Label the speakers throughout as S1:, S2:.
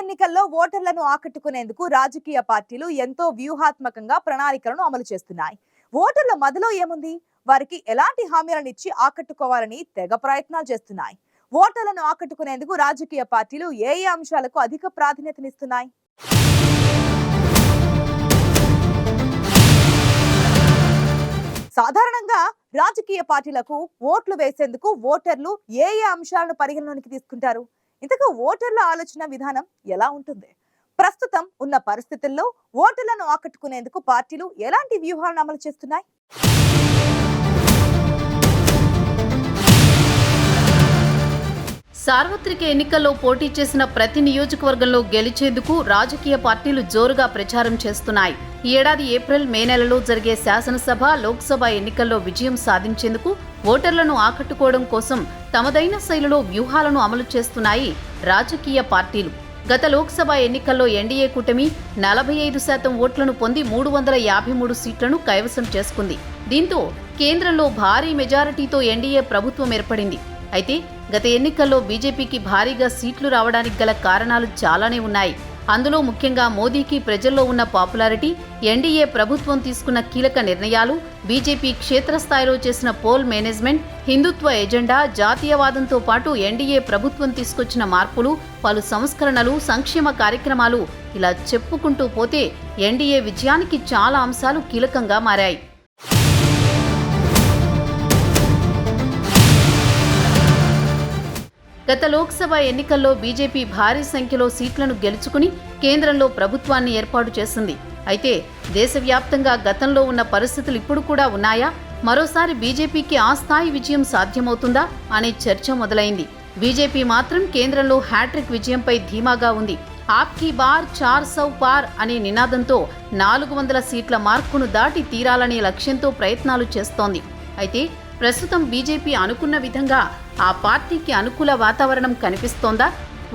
S1: ఎన్నికల్లో ఓటర్లను ఆకట్టుకునేందుకు రాజకీయ పార్టీలు ఎంతో వ్యూహాత్మకంగా ప్రణాళికలను అమలు చేస్తున్నాయి. ఓటర్ల మదిలో ఏముంది? వారికి ఎలాంటి హామీలను ఇచ్చి ఆకట్టుకోవాలని తెగ ప్రయత్నాలు చేస్తున్నాయి. ఓటర్లను ఆకట్టుకునేందుకు రాజకీయ పార్టీలు ఏ ఏ అంశాలకు అధిక ప్రాధాన్యతనిస్తున్నాయి? సాధారణంగా రాజకీయ పార్టీలకు ఓట్లు వేసేందుకు ఓటర్లు ఏ ఏ అంశాలను పరిగణలోనికి తీసుకుంటారు? ఇంతకు ఓటర్ల ఆలోచన విధానం ఎలా ఉంటుంది? ప్రస్తుతం ఉన్న పరిస్థితుల్లో ఓటర్లను ఆకట్టుకునేందుకు పార్టీలు ఎలాంటి వ్యూహాలను అమలు చేస్తున్నాయి?
S2: సార్వత్రిక ఎన్నికల్లో పోటీ చేసిన ప్రతి నియోజకవర్గంలో గెలిచేందుకు రాజకీయ పార్టీలు జోరుగా ప్రచారం చేస్తున్నాయి. ఈ ఏడాది ఏప్రిల్ మే నెలలో జరిగే శాసనసభ లోక్సభ ఎన్నికల్లో విజయం సాధించేందుకు ఓటర్లను ఆకట్టుకోవడం కోసం తమదైన శైలిలో వ్యూహాలను అమలు చేస్తున్నాయి రాజకీయ పార్టీలు. గత లోక్సభ ఎన్నికల్లో ఎన్డీఏ కూటమి నలభై ఐదు శాతం ఓట్లను పొంది మూడు వందల యాభై మూడు సీట్లను కైవసం చేసుకుంది. దీంతో కేంద్రంలో భారీ మెజారిటీతో ఎన్డీఏ ప్రభుత్వం ఏర్పడింది. అయితే గత ఎన్నికల్లో బీజేపీకి భారీగా సీట్లు రావడానికి గల కారణాలు చాలానే ఉన్నాయి. అందులో ముఖ్యంగా మోదీకి ప్రజల్లో ఉన్న పాపులారిటీ ఎన్డీఏ ప్రభుత్వం తీసుకున్న కీలక నిర్ణయాలు బీజేపీ క్షేత్రస్థాయిలో చేసిన పోల్ మేనేజ్మెంట్ హిందుత్వ ఎజెండా జాతీయవాదంతో పాటు ఎన్డీఏ ప్రభుత్వం తీసుకొచ్చిన మార్పులు పలు సంస్కరణలు సంక్షేమ కార్యక్రమాలు ఇలా చెప్పుకుంటూ పోతే ఎన్డీఏ విజయానికి చాలా అంశాలు కీలకంగా మారాయి. గత లోక్సభ ఎన్నికల్లో బీజేపీ భారీ సంఖ్యలో సీట్లను గెలుచుకుని కేంద్రంలో ప్రభుత్వాన్ని ఏర్పాటు చేసింది. అయితే దేశవ్యాప్తంగా గతంలో ఉన్న పరిస్థితులు ఇప్పుడు కూడా ఉన్నాయా? మరోసారి బీజేపీకి ఆ స్థాయి విజయం సాధ్యమవుతుందా? అనే చర్చ మొదలైంది. బీజేపీ మాత్రం కేంద్రంలో హ్యాట్రిక్ విజయంపై ధీమాగా ఉంది. ఆప్కీ బార్ చార్ సౌ పార్ అనే నినాదంతో నాలుగు వందల సీట్ల మార్కును దాటి తీరాలనే లక్ష్యంతో ప్రయత్నాలు చేస్తోంది. అయితే ప్రస్తుతం బీజేపీ అనుకున్న విధంగా ఆ పార్టీకి అనుకూల వాతావరణం కనిపిస్తోందా?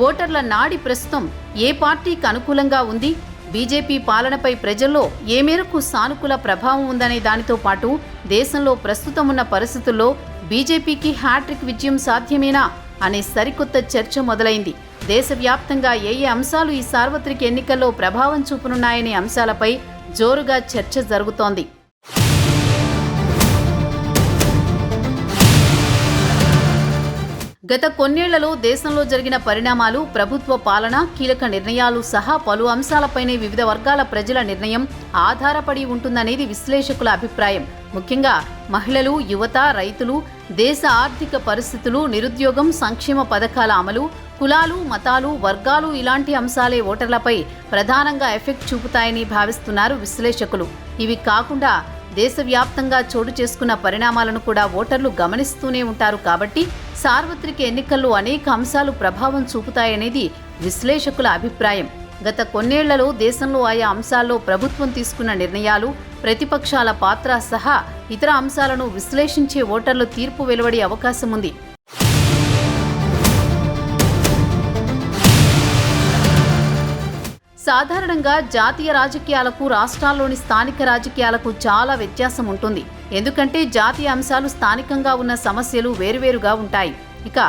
S2: ఓటర్ల నాడి ప్రస్తుతం ఏ పార్టీకి అనుకూలంగా ఉంది? బీజేపీ పాలనపై ప్రజల్లో ఏ మేరకు సానుకూల ప్రభావం ఉందనే దానితో పాటు దేశంలో ప్రస్తుతం ఉన్న పరిస్థితుల్లో బీజేపీకి హ్యాట్రిక్ విజయం సాధ్యమేనా అనే సరికొత్త చర్చ మొదలైంది. దేశవ్యాప్తంగా ఏ ఏ అంశాలు ఈ సార్వత్రిక ఎన్నికల్లో ప్రభావం చూపనున్నాయనే అంశాలపై జోరుగా చర్చ జరుగుతోంది. గత కొన్నేళ్ళలో దేశంలో జరిగిన పరిణామాలు ప్రభుత్వ పాలన కీలక నిర్ణయాలు సహా పలు అంశాలపైనే వివిధ వర్గాల ప్రజల నిర్ణయం ఆధారపడి ఉంటుందనేది విశ్లేషకుల అభిప్రాయం. ముఖ్యంగా మహిళలు యువత రైతులు దేశ ఆర్థిక పరిస్థితులు నిరుద్యోగం సంక్షేమ పథకాల అమలు కులాలు మతాలు వర్గాలు ఇలాంటి అంశాలే ఓటర్లపై ప్రధానంగా ఎఫెక్ట్ చూపుతాయని భావిస్తున్నారు విశ్లేషకులు. ఇవి కాకుండా దేశవ్యాప్తంగా చోటు చేసుకున్న పరిణామాలను కూడా ఓటర్లు గమనిస్తూనే ఉంటారు కాబట్టి సార్వత్రిక ఎన్నికల్లో అనేక అంశాలు ప్రభావం చూపుతాయనేది విశ్లేషకుల అభిప్రాయం. గత కొన్నేళ్ళలో దేశంలో ఆయా అంశాల్లో ప్రభుత్వం తీసుకున్న నిర్ణయాలు ప్రతిపక్షాల పాత్ర సహా ఇతర అంశాలను విశ్లేషించే ఓటర్లు తీర్పు వెలువడే అవకాశం ఉంది సాధారణంగా జాతీయ రాజకీయాలకు రాష్ట్రాల్లోని స్థానిక రాజకీయాలకు చాలా వ్యత్యాసం ఉంటుంది. ఎందుకంటే జాతీయ అంశాలు స్థానికంగా ఉన్న సమస్యలు వేరువేరుగా ఉంటాయి. ఇక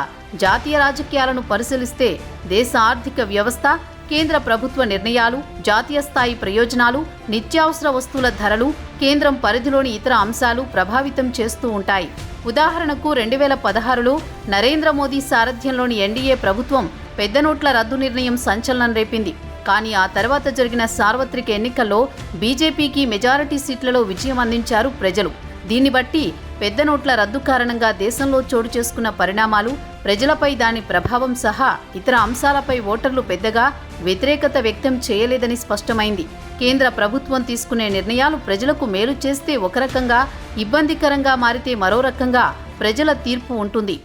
S2: జాతీయ రాజకీయాలను పరిశీలిస్తే దేశ ఆర్థిక వ్యవస్థ కేంద్ర ప్రభుత్వ నిర్ణయాలు జాతీయ స్థాయి ప్రయోజనాలు నిత్యావసర వస్తువుల ధరలు కేంద్రం పరిధిలోని ఇతర అంశాలు ప్రభావితం చేస్తూ ఉంటాయి. ఉదాహరణకు రెండు వేల పదహారులో నరేంద్ర మోదీ సారథ్యంలోని ఎన్డీఏ ప్రభుత్వం పెద్ద నోట్ల రద్దు నిర్ణయం సంచలనం రేపింది. కానీ ఆ తర్వాత జరిగిన సార్వత్రిక ఎన్నికల్లో బీజేపీకి మెజారిటీ సీట్లలో విజయం అందించారు ప్రజలు. దీన్ని బట్టి పెద్ద నోట్ల రద్దు కారణంగా దేశంలో చోటు చేసుకున్న పరిణామాలు ప్రజలపై దాని ప్రభావం సహా ఇతర అంశాలపై ఓటర్లు పెద్దగా వ్యతిరేకత వ్యక్తం చేయలేదని స్పష్టమైంది. కేంద్ర ప్రభుత్వం తీసుకునే నిర్ణయాలు ప్రజలకు మేలు చేస్తే ఒక రకంగా ఇబ్బందికరంగా మారితే మరో రకంగా ప్రజల తీర్పు ఉంటుంది.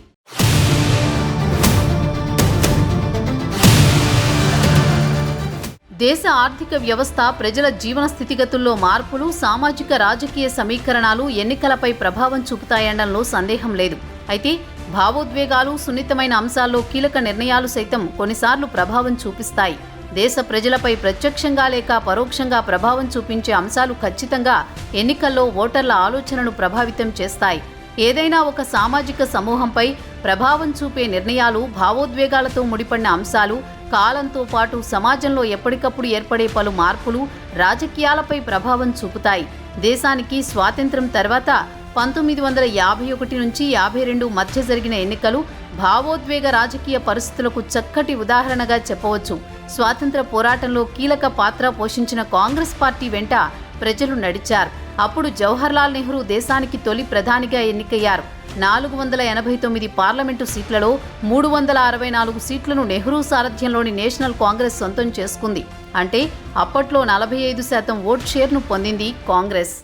S2: దేశ ఆర్థిక వ్యవస్థ ప్రజల జీవన స్థితిగతుల్లో మార్పులు సామాజిక రాజకీయ సమీకరణాలు ఎన్నికలపై ప్రభావం చూపుతాయనడంలో సందేహం లేదు. అయితే భావోద్వేగాలు సున్నితమైన అంశాల్లో కీలక నిర్ణయాలు సైతం కొన్నిసార్లు ప్రభావం చూపిస్తాయి. దేశ ప్రజలపై ప్రత్యక్షంగా లేక పరోక్షంగా ప్రభావం చూపించే అంశాలు ఖచ్చితంగా ఎన్నికల్లో ఓటర్ల ఆలోచనను ప్రభావితం చేస్తాయి. ఏదైనా ఒక సామాజిక సమూహంపై ప్రభావం చూపే నిర్ణయాలు భావోద్వేగాలతో ముడిపడిన అంశాలు కాలంతో పాటు సమాజంలో ఎప్పటికప్పుడు ఏర్పడే పలు మార్పులు రాజకీయాలపై ప్రభావం చూపుతాయి. దేశానికి స్వాతంత్ర్యం తర్వాత పంతొమ్మిది వందల యాభై ఒకటి నుంచి యాభై రెండు మధ్య జరిగిన ఎన్నికలు భావోద్వేగ రాజకీయ పరిస్థితులకు చక్కటి ఉదాహరణగా చెప్పవచ్చు. స్వాతంత్ర పోరాటంలో కీలక పాత్ర పోషించిన కాంగ్రెస్ పార్టీ వెంట ప్రజలు నడిచారు. అప్పుడు జవహర్లాల్ నెహ్రూ దేశానికి తొలి ప్రధానిగా ఎన్నికయ్యారు. నాలుగు వందల ఎనభై తొమ్మిది పార్లమెంటు సీట్లలో మూడు వందల అరవై నాలుగు సీట్లను నెహ్రూ సారథ్యంలోని నేషనల్ కాంగ్రెస్ సొంతం చేసుకుంది. అంటే అప్పట్లో నలభై ఐదు శాతం ఓట్ షేర్ను పొందింది కాంగ్రెస్.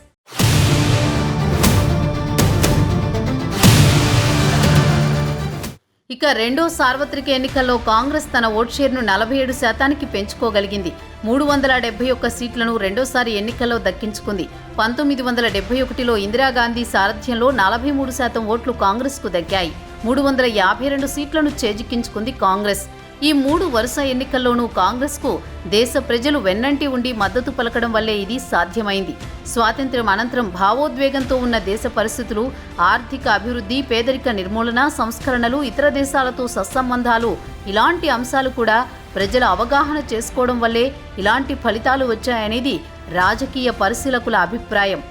S2: ఇక రెండో సార్వత్రిక ఎన్నికల్లో కాంగ్రెస్ తన ఓట్ షేర్ను నలభై ఏడు శాతానికి పెంచుకోగలిగింది. మూడు వందల డెబ్బై ఒక్క సీట్లను రెండోసారి ఎన్నికల్లో దక్కించుకుంది. పంతొమ్మిది వందల డెబ్బై ఒకటిలో ఇందిరాగాంధీ సారథ్యంలో నలభై మూడు శాతం ఓట్లు కాంగ్రెస్కు దక్కాయి. మూడు వందల యాభై రెండు సీట్లను చేజిక్కించుకుంది కాంగ్రెస్. ఈ మూడు వరుస ఎన్నికల్లోనూ కాంగ్రెస్కు దేశ ప్రజలు వెన్నంటి ఉండి మద్దతు పలకడం వల్లే ఇది సాధ్యమైంది. స్వాతంత్ర్యం అనంతరం భావోద్వేగంతో ఉన్న దేశ పరిస్థితులు ఆర్థిక అభివృద్ధి పేదరిక నిర్మూలన సంస్కరణలు ఇతర దేశాలతో సత్సంబంధాలు ఇలాంటి అంశాలు కూడా ప్రజల అవగాహన చేసుకోవడం వల్లే ఇలాంటి ఫలితాలు వచ్చాయనేది రాజకీయ పరిశీలకుల అభిప్రాయం.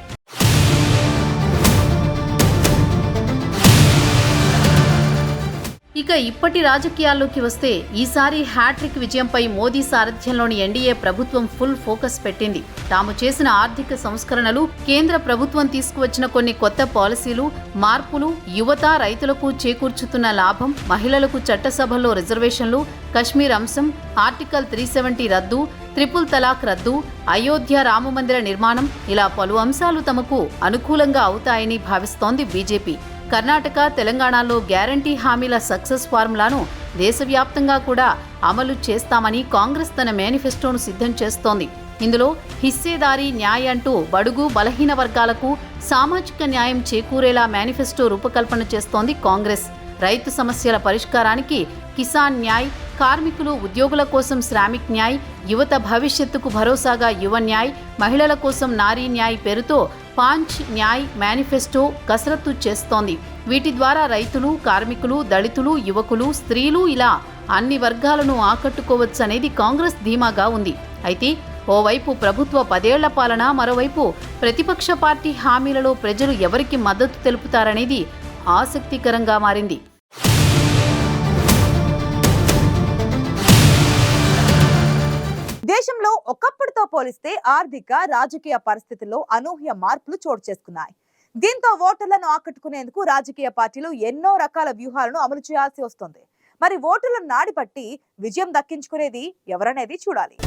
S2: ఇక ఇప్పటి రాజకీయాల్లోకి వస్తే ఈసారి హ్యాట్రిక్ విజయంపై మోదీ సారథ్యంలోని ఎన్డీఏ ప్రభుత్వం ఫుల్ ఫోకస్ పెట్టింది. తాము చేసిన ఆర్థిక సంస్కరణలు కేంద్ర ప్రభుత్వం తీసుకువచ్చిన కొన్ని కొత్త పాలసీలు మార్పులు యువత రైతులకు చేకూర్చుతున్న లాభం మహిళలకు చట్టసభల్లో రిజర్వేషన్లు కశ్మీర్ అంశం ఆర్టికల్ త్రీ సెవెంటీ రద్దు త్రిపుల్ తలాక్ రద్దు అయోధ్య రామమందిర నిర్మాణం ఇలా పలు అంశాలు తమకు అనుకూలంగా అవుతాయని భావిస్తోంది బీజేపీ. కర్ణాటక తెలంగాణలో గ్యారంటీ హామీల సక్సెస్ ఫార్ములాను దేశవ్యాప్తంగా కూడా అమలు చేస్తామని కాంగ్రెస్ తన మేనిఫెస్టోను సిద్ధం చేస్తోంది. ఇందులో హిస్సేదారీ న్యాయ అంటూ బడుగు బలహీన వర్గాలకు సామాజిక న్యాయం చేకూరేలా మేనిఫెస్టో రూపకల్పన చేస్తోంది కాంగ్రెస్. రైతు సమస్యల పరిష్కారానికి కిసాన్ న్యాయ్ కార్మికులు ఉద్యోగుల కోసం శ్రామిక్ న్యాయ్ యువత భవిష్యత్తుకు భరోసాగా యువ న్యాయ్ మహిళల కోసం నారీ న్యాయ్ పేరుతో పాంచ్ న్యాయ్ మేనిఫెస్టో కసరత్తు చేస్తోంది. వీటి ద్వారా రైతులు కార్మికులు దళితులు యువకులు స్త్రీలు ఇలా అన్ని వర్గాలను ఆకట్టుకోవచ్చనేది కాంగ్రెస్ ధీమాగా ఉంది. అయితే ఓవైపు ప్రభుత్వ పదేళ్ళ పాలన మరోవైపు ప్రతిపక్ష పార్టీ హామీలలో ప్రజలు ఎవరికి మద్దతు తెలుపుతారనేది ఆసక్తికరంగా మారింది.
S1: ఒకప్పటితో పోలిస్తే ఆర్థిక రాజకీయ పరిస్థితుల్లో అనూహ్య మార్పులు చోటు చేసుకున్నాయి. దీంతో ఓటర్లను ఆకట్టుకునేందుకు రాజకీయ పార్టీలు ఎన్నో రకాల వ్యూహాలను అమలు చేయాల్సి వస్తుంది. మరి ఓటర్ల నాడి పట్టి విజయం దక్కించుకునేది ఎవరనేది చూడాలి.